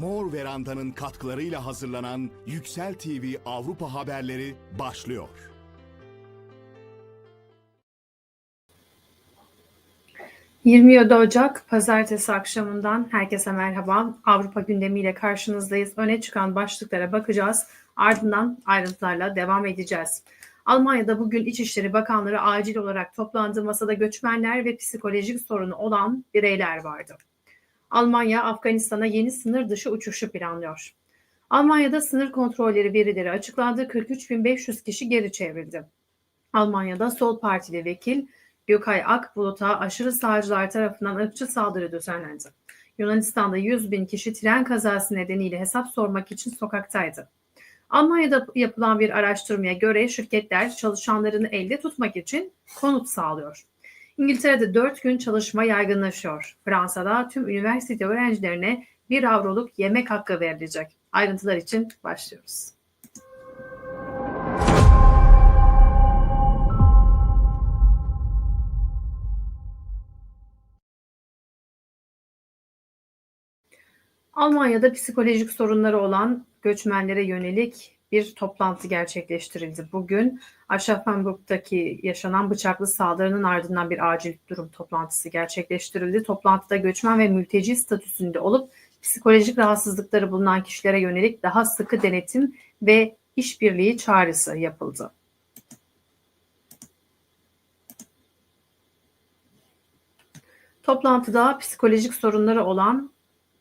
Mor Veranda'nın katkılarıyla hazırlanan Yüksel TV Avrupa haberleri başlıyor. ...27 Ocak Pazartesi akşamından herkese merhaba. Avrupa gündemiyle karşınızdayız. Öne çıkan başlıklara bakacağız. Ardından ayrıntılarla devam edeceğiz. Almanya'da bugün İçişleri Bakanları acil olarak toplandı. Masada göçmenler ve psikolojik sorunu olan bireyler vardı. Almanya, Afganistan'a yeni sınır dışı uçuşu planlıyor. Almanya'da sınır kontrolleri verileri açıklandı. 43.500 kişi geri çevrildi. Almanya'da Sol Partili vekil Gökay Akbulut'a aşırı sağcılar tarafından ırkçı saldırı düzenlendi. Yunanistan'da 100 bin kişi tren kazası nedeniyle hesap sormak için sokaktaydı. Almanya'da yapılan bir araştırmaya göre şirketler çalışanlarını elde tutmak için konut sağlıyor. İngiltere'de 4 gün çalışma yaygınlaşıyor. Fransa'da tüm üniversite öğrencilerine 1 avroluk yemek hakkı verilecek. Ayrıntılar için başlıyoruz. Almanya'da psikolojik sorunları olan göçmenlere yönelik bir toplantı gerçekleştirildi. Bugün Aschaffenburg'daki yaşanan bıçaklı saldırının ardından bir acil durum toplantısı gerçekleştirildi. Toplantıda göçmen ve mülteci statüsünde olup psikolojik rahatsızlıkları bulunan kişilere yönelik daha sıkı denetim ve işbirliği çağrısı yapıldı. Toplantıda psikolojik sorunları olan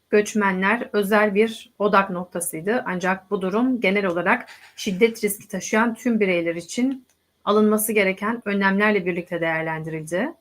göçmenler özel bir odak noktasıydı. Ancak bu durum genel olarak şiddet riski taşıyan tüm bireyler için alınması gereken önlemlerle birlikte değerlendirildi.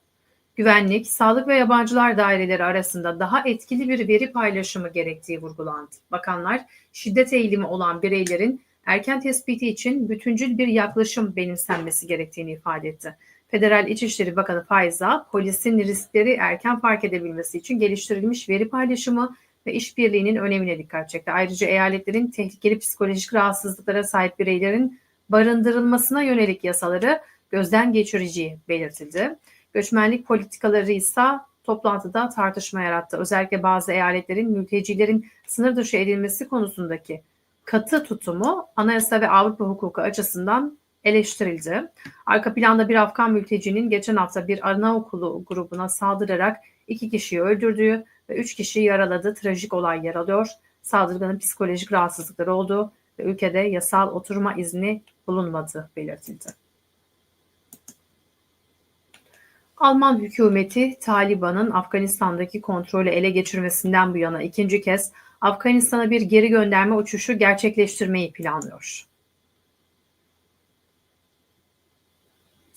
Güvenlik, sağlık ve yabancılar daireleri arasında daha etkili bir veri paylaşımı gerektiği vurgulandı. Bakanlar, şiddet eğilimi olan bireylerin erken tespiti için bütüncül bir yaklaşım benimsenmesi gerektiğini ifade etti. Federal İçişleri Bakanı Fayza, polisin riskleri erken fark edebilmesi için geliştirilmiş veri paylaşımı ve işbirliğinin önemine dikkat çekti. Ayrıca eyaletlerin tehlikeli psikolojik rahatsızlıklara sahip bireylerin barındırılmasına yönelik yasaları gözden geçireceği belirtildi. Göçmenlik politikaları ise toplantıda tartışma yarattı. Özellikle bazı eyaletlerin mültecilerin sınır dışı edilmesi konusundaki katı tutumu anayasa ve Avrupa hukuku açısından eleştirildi. Arka planda bir Afgan mültecinin geçen hafta bir anaokulu grubuna saldırarak iki kişiyi öldürdüğü ve 3 kişiyi yaraladığı trajik olay yer alıyor. Saldırganın psikolojik rahatsızlıkları olduğu ve ülkede yasal oturma izni bulunmadığı belirtildi. Alman hükümeti Taliban'ın Afganistan'daki kontrolü ele geçirmesinden bu yana ikinci kez Afganistan'a bir geri gönderme uçuşu gerçekleştirmeyi planlıyor.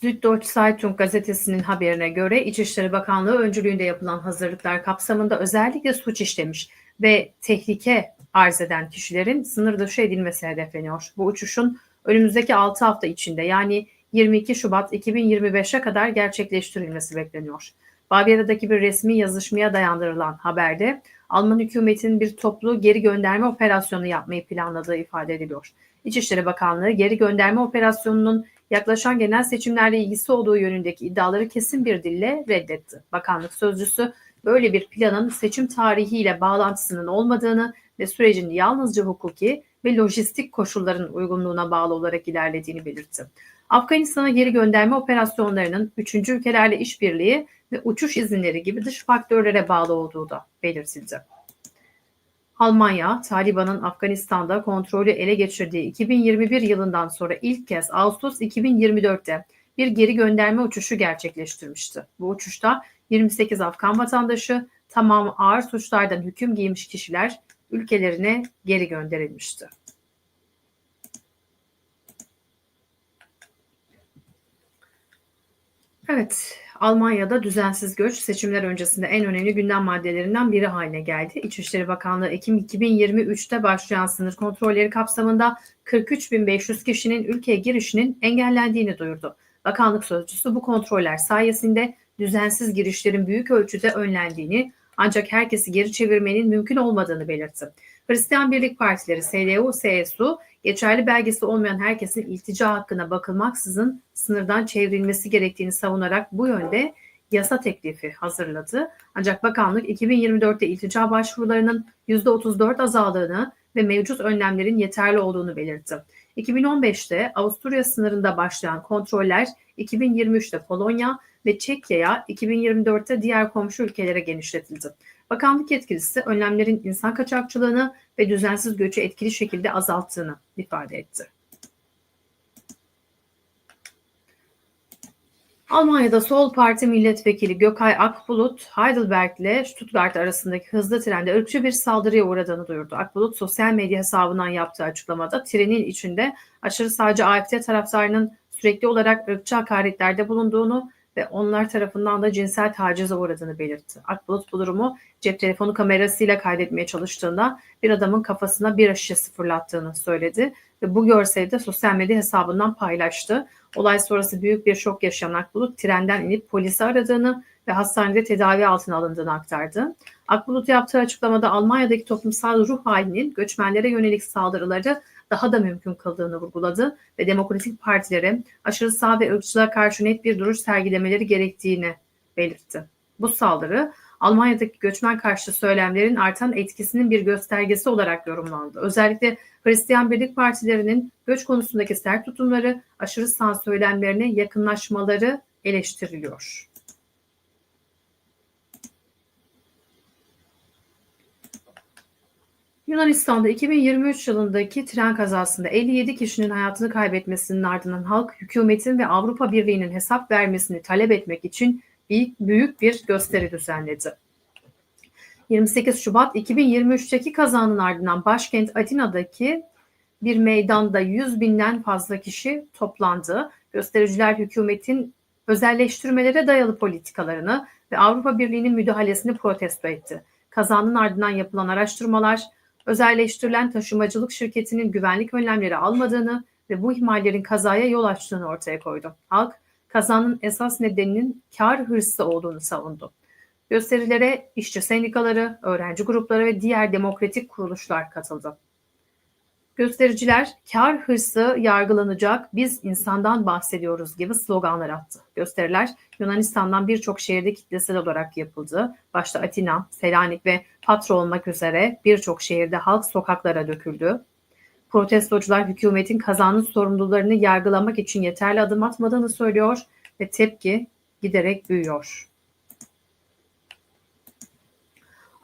Süddeutsche Zeitung gazetesinin haberine göre İçişleri Bakanlığı öncülüğünde yapılan hazırlıklar kapsamında özellikle suç işlemiş ve tehlike arz eden kişilerin sınır dışı edilmesi hedefleniyor. Bu uçuşun önümüzdeki 6 hafta içinde yani 22 Şubat 2025'e kadar gerçekleştirilmesi bekleniyor. Bavyarya'daki bir resmi yazışmaya dayandırılan haberde Alman hükümetinin bir toplu geri gönderme operasyonu yapmayı planladığı ifade ediliyor. İçişleri Bakanlığı geri gönderme operasyonunun yaklaşan genel seçimlerle ilgisi olduğu yönündeki iddiaları kesin bir dille reddetti. Bakanlık sözcüsü böyle bir planın seçim tarihiyle bağlantısının olmadığını ve sürecin yalnızca hukuki ve lojistik koşulların uygunluğuna bağlı olarak ilerlediğini belirtti. Afganistan'a geri gönderme operasyonlarının üçüncü ülkelerle işbirliği ve uçuş izinleri gibi dış faktörlere bağlı olduğu da belirtildi. Almanya, Taliban'ın Afganistan'da kontrolü ele geçirdiği 2021 yılından sonra ilk kez Ağustos 2024'te bir geri gönderme uçuşu gerçekleştirmişti. Bu uçuşta 28 Afgan vatandaşı tamamı ağır suçlardan hüküm giymiş kişiler ülkelerine geri gönderilmişti. Evet, Almanya'da düzensiz göç seçimler öncesinde en önemli gündem maddelerinden biri haline geldi. İçişleri Bakanlığı Ekim 2023'te başlayan sınır kontrolleri kapsamında 43.500 kişinin ülkeye girişinin engellendiğini duyurdu. Bakanlık sözcüsü bu kontroller sayesinde düzensiz girişlerin büyük ölçüde önlendiğini ancak herkesi geri çevirmenin mümkün olmadığını belirtti. Hristiyan Birlik Partileri CDU, CSU geçerli belgesi olmayan herkesin iltica hakkına bakılmaksızın sınırdan çevrilmesi gerektiğini savunarak bu yönde yasa teklifi hazırladı. Ancak bakanlık 2024'te iltica başvurularının %34 azaldığını ve mevcut önlemlerin yeterli olduğunu belirtti. 2015'te Avusturya sınırında başlayan kontroller 2023'te Polonya ve Çekya'ya 2024'te diğer komşu ülkelere genişletildi. Bakanlık yetkilisi önlemlerin insan kaçakçılığını ve düzensiz göçü etkili şekilde azalttığını ifade etti. Almanya'da Sol Parti milletvekili Gökay Akbulut, Heidelberg ile Stuttgart arasındaki hızlı trende ırkçı bir saldırıya uğradığını duyurdu. Akbulut sosyal medya hesabından yaptığı açıklamada trenin içinde aşırı sağcı AFD taraftarının sürekli olarak ırkçı hakaretlerde bulunduğunu ve onlar tarafından da cinsel tacize uğradığını belirtti. Akbulut bu durumu cep telefonu kamerasıyla kaydetmeye çalıştığında bir adamın kafasına bir şişesi fırlattığını söyledi ve bu görseli de sosyal medya hesabından paylaştı. Olay sonrası büyük bir şok yaşayan Akbulut trenden inip polisi aradığını ve hastanede tedavi altına alındığını aktardı. Akbulut yaptığı açıklamada Almanya'daki toplumsal ruh halinin göçmenlere yönelik saldırıları daha da mümkün kıldığını vurguladı ve demokratik partilere aşırı sağ ve ırkçılığa karşı net bir duruş sergilemeleri gerektiğini belirtti. Bu saldırı Almanya'daki göçmen karşı söylemlerin artan etkisinin bir göstergesi olarak yorumlandı. Özellikle Hristiyan Birlik Partilerinin göç konusundaki sert tutumları, aşırı sağ söylemlerine yakınlaşmaları eleştiriliyor. Yunanistan'da 2023 yılındaki tren kazasında 57 kişinin hayatını kaybetmesinin ardından halk hükümetin ve Avrupa Birliği'nin hesap vermesini talep etmek için büyük bir gösteri düzenledi. 28 Şubat 2023'teki kazanın ardından başkent Atina'daki bir meydanda 100 binden fazla kişi toplandı. Göstericiler hükümetin özelleştirmelere dayalı politikalarını ve Avrupa Birliği'nin müdahalesini protesto etti. Kazanın ardından yapılan araştırmalar özelleştirilen taşımacılık şirketinin güvenlik önlemleri almadığını ve bu ihmallerin kazaya yol açtığını ortaya koydu. Halk kazanın esas nedeninin kar hırsı olduğunu savundu. Gösterilere işçi sendikaları, öğrenci grupları ve diğer demokratik kuruluşlar katıldı. Göstericiler kar hırsı yargılanacak biz insandan bahsediyoruz gibi sloganlar attı. Gösteriler Yunanistan'dan birçok şehirde kitlesel olarak yapıldı. Başta Atina, Selanik ve Patra olmak üzere birçok şehirde halk sokaklara döküldü. Protestocular hükümetin kazanın sorumlularını yargılamak için yeterli adım atmadığını söylüyor ve tepki giderek büyüyor.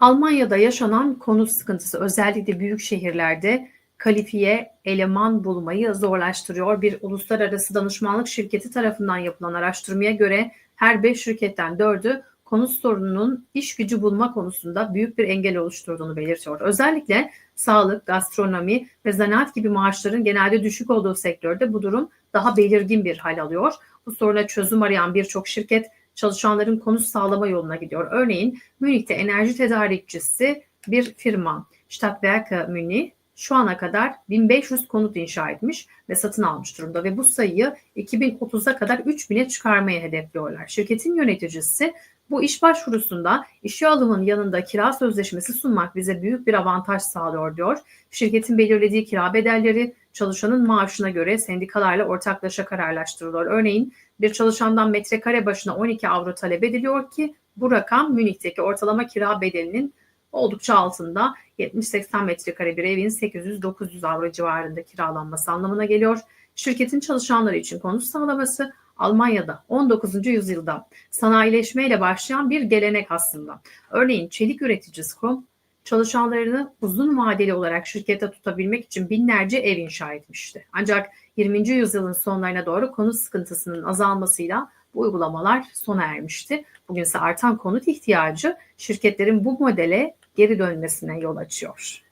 Almanya'da yaşanan konut sıkıntısı özellikle büyük şehirlerde kalifiye eleman bulmayı zorlaştırıyor. Bir uluslararası danışmanlık şirketi tarafından yapılan araştırmaya göre her 5 şirketten 4'ü konut sorununun iş gücü bulma konusunda büyük bir engel oluşturduğunu belirtiyor. Özellikle sağlık, gastronomi ve zanaat gibi maaşların genelde düşük olduğu sektörde bu durum daha belirgin bir hal alıyor. Bu soruna çözüm arayan birçok şirket çalışanların konut sağlama yoluna gidiyor. Örneğin Münih'te enerji tedarikçisi bir firma Stadtwerke Münih şu ana kadar 1500 konut inşa etmiş ve satın almış durumda ve bu sayıyı 2030'a kadar 3000'e çıkarmayı hedefliyorlar. Şirketin yöneticisi bu iş başvurusunda işe alımın yanında kira sözleşmesi sunmak bize büyük bir avantaj sağlıyor diyor. Şirketin belirlediği kira bedelleri çalışanın maaşına göre sendikalarla ortaklaşa kararlaştırılıyor. Örneğin bir çalışandan metrekare başına 12 avro talep ediliyor ki bu rakam Münih'teki ortalama kira bedelinin oldukça altında 70-80 metrekare bir evin 800-900 avro civarında kiralanması anlamına geliyor. Şirketin çalışanları için konut sağlaması Almanya'da 19. yüzyılda sanayileşmeyle başlayan bir gelenek aslında. Örneğin çelik üreticisi Krom çalışanlarını uzun vadeli olarak şirkette tutabilmek için binlerce ev inşa etmişti. Ancak 20. yüzyılın sonlarına doğru konut sıkıntısının azalmasıyla bu uygulamalar sona ermişti. Bugün ise artan konut ihtiyacı şirketlerin bu modele geri dönmesine yol açıyor.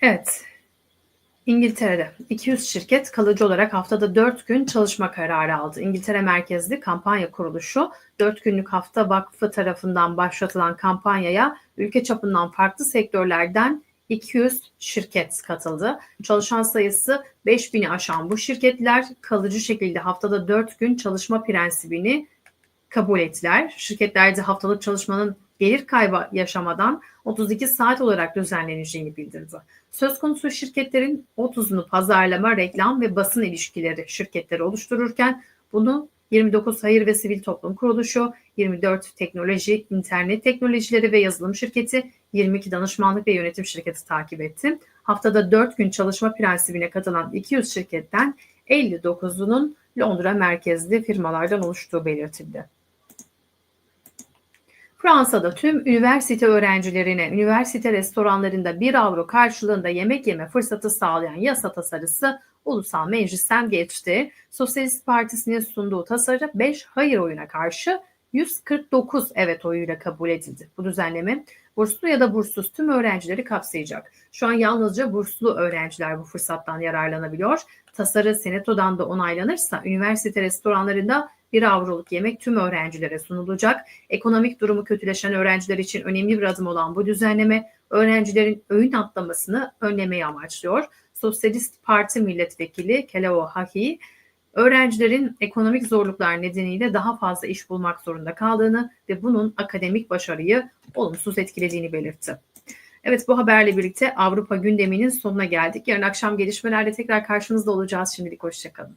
Evet. İngiltere'de 200 şirket kalıcı olarak haftada 4 gün çalışma kararı aldı. İngiltere merkezli kampanya kuruluşu 4 günlük hafta vakfı tarafından başlatılan kampanyaya ülke çapından farklı sektörlerden 200 şirket katıldı. Çalışan sayısı 5000'i aşan bu şirketler kalıcı şekilde haftada 4 gün çalışma prensibini kabul ettiler. Şirketlerde haftalık çalışmanın gelir kaybı yaşamadan 32 saat olarak düzenleneceğini bildirdi. Söz konusu şirketlerin 30'unu pazarlama, reklam ve basın ilişkileri şirketleri oluştururken bunu 29 hayır ve sivil toplum kuruluşu, 24 teknoloji, internet teknolojileri ve yazılım şirketi, 22 danışmanlık ve yönetim şirketi takip etti. Haftada 4 gün çalışma prensibine katılan 200 şirketten 59'unun Londra merkezli firmalardan oluştuğu belirtildi. Fransa'da tüm üniversite öğrencilerine üniversite restoranlarında 1 avro karşılığında yemek yeme fırsatı sağlayan yasa tasarısı ulusal meclisten geçti. Sosyalist Partisi'nin sunduğu tasarı 5 hayır oyuna karşı 149 evet oyuyla kabul edildi. Bu düzenleme burslu ya da burssuz tüm öğrencileri kapsayacak. Şu an yalnızca burslu öğrenciler bu fırsattan yararlanabiliyor. Tasarı senatodan da onaylanırsa üniversite restoranlarında 1 avroluk yemek tüm öğrencilere sunulacak. Ekonomik durumu kötüleşen öğrenciler için önemli bir adım olan bu düzenleme öğrencilerin öğün atlamasını önlemeyi amaçlıyor. Sosyalist Parti Milletvekili Keleo Hahi, öğrencilerin ekonomik zorluklar nedeniyle daha fazla iş bulmak zorunda kaldığını ve bunun akademik başarıyı olumsuz etkilediğini belirtti. Evet bu haberle birlikte Avrupa gündeminin sonuna geldik. Yarın akşam gelişmelerle tekrar karşınızda olacağız. Şimdilik hoşçakalın.